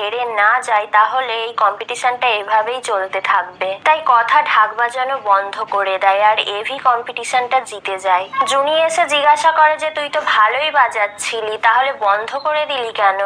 হেরে না যাই তাহলে এই কম্পিটিশনটা এভাবেই চলতে থাকবে। তাই কথা ঢাক বাজানো বন্ধ করে দেয় আর এভি কম্পিটিশনটা জিতে যায়। জুনি এসে জিজ্ঞাসা করে যে, তুই তো ভালোই বাজাচ্ছিলি, তাহলে বন্ধ করে দিলি কেন?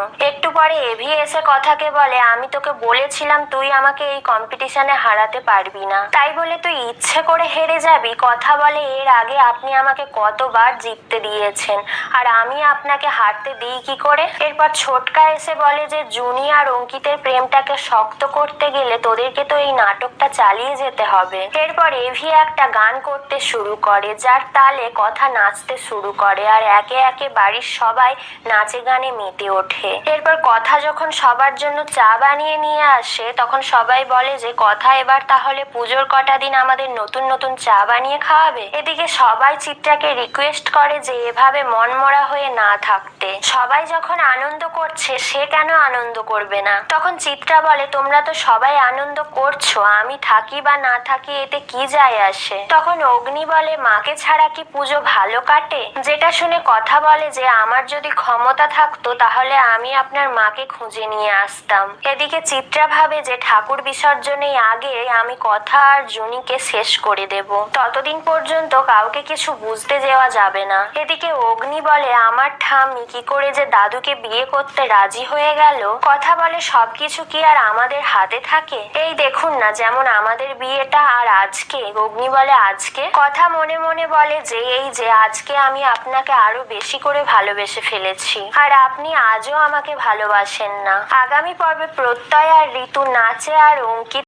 পরে এভি এসে কথাকে বলে, আমি তোকে বলেছিলাম তুই আমাকে এই কম্পিটিশনে হারাতে পারবি না। তাই বলে তুই ইচ্ছে করে হেরে যাবি। কথা বলে এর আগে আপনি আমাকে কতবার জিততে দিয়েছেন। আর আমি আপনাকে হারতে দিই কি করে? এরপর ছোটকা এসে বলে যে, জুনি আর অঙ্কিতের প্রেমটাকে শক্ত করতে গেলে তোদেরকে তো এই নাটকটা চালিয়ে যেতে হবে। এরপর এভি একটা গান করতে শুরু করে, যার তালে কথা নাচতে শুরু করে, আর একে একে বাড়ির সবাই নাচে গানে মেতে ওঠে। এরপর কথা যখন সবার জন্য চা বানিয়ে নিয়ে আসে, তখন সবাই বলে যে, কথা এবার তাহলে পুজোর কটা দিন আমাদের নতুন নতুন চা বানিয়ে খাওয়াবে? এদিকে সবাই চিত্রাকে রিকোয়েস্ট করে যে, এভাবে মনমরা হয়ে না থাকতে। সবাই যখন আনন্দ করছে, সে কেন আনন্দ করবে না? তখন চিত্রা বলে, তোমরা তো সবাই আনন্দ করছ, আমি থাকি বা না থাকি, এতে কি যায় আসে? তখন অগ্নি বলে, মাকে ছাড়া কি পুজো ভালো কাটে? যেটা শুনে কথা বলে যে, আমার যদি ক্ষমতা থাকতো, তাহলে আমি আপনার মাকে খুঁজে নিয়ে আসতাম। এদিকে চিত্রা ভাবে যে ঠাকুর বিসর্জনের আগে আমি কথা আর জুনিকে শেষ করে দেব। ততদিন পর্যন্ত কাউকে কিছু বুঝতে দেওয়া যাবে না। এদিকে অগ্নি বলে, আমার ঠাম্মি কি করে যে দাদুকে বিয়ে করতে রাজি হয়ে গেল? কথা বলে সবকিছু কি আর আমাদের হাতে থাকে? এই দেখুন না যেমন আমাদের বিয়েটা আর আজকে। অগ্নি বলে, আজকে? কথা মনে মনে বলে, যে এই যে আজকে আমি আপনাকে আরও বেশি করে ভালোবেসে ফেলেছি। আর আপনি আজও আমাকে ভালোবাসেন না। আগামী পর্বে প্রত্যয় আর ঋতু নাচে আর অঙ্কিত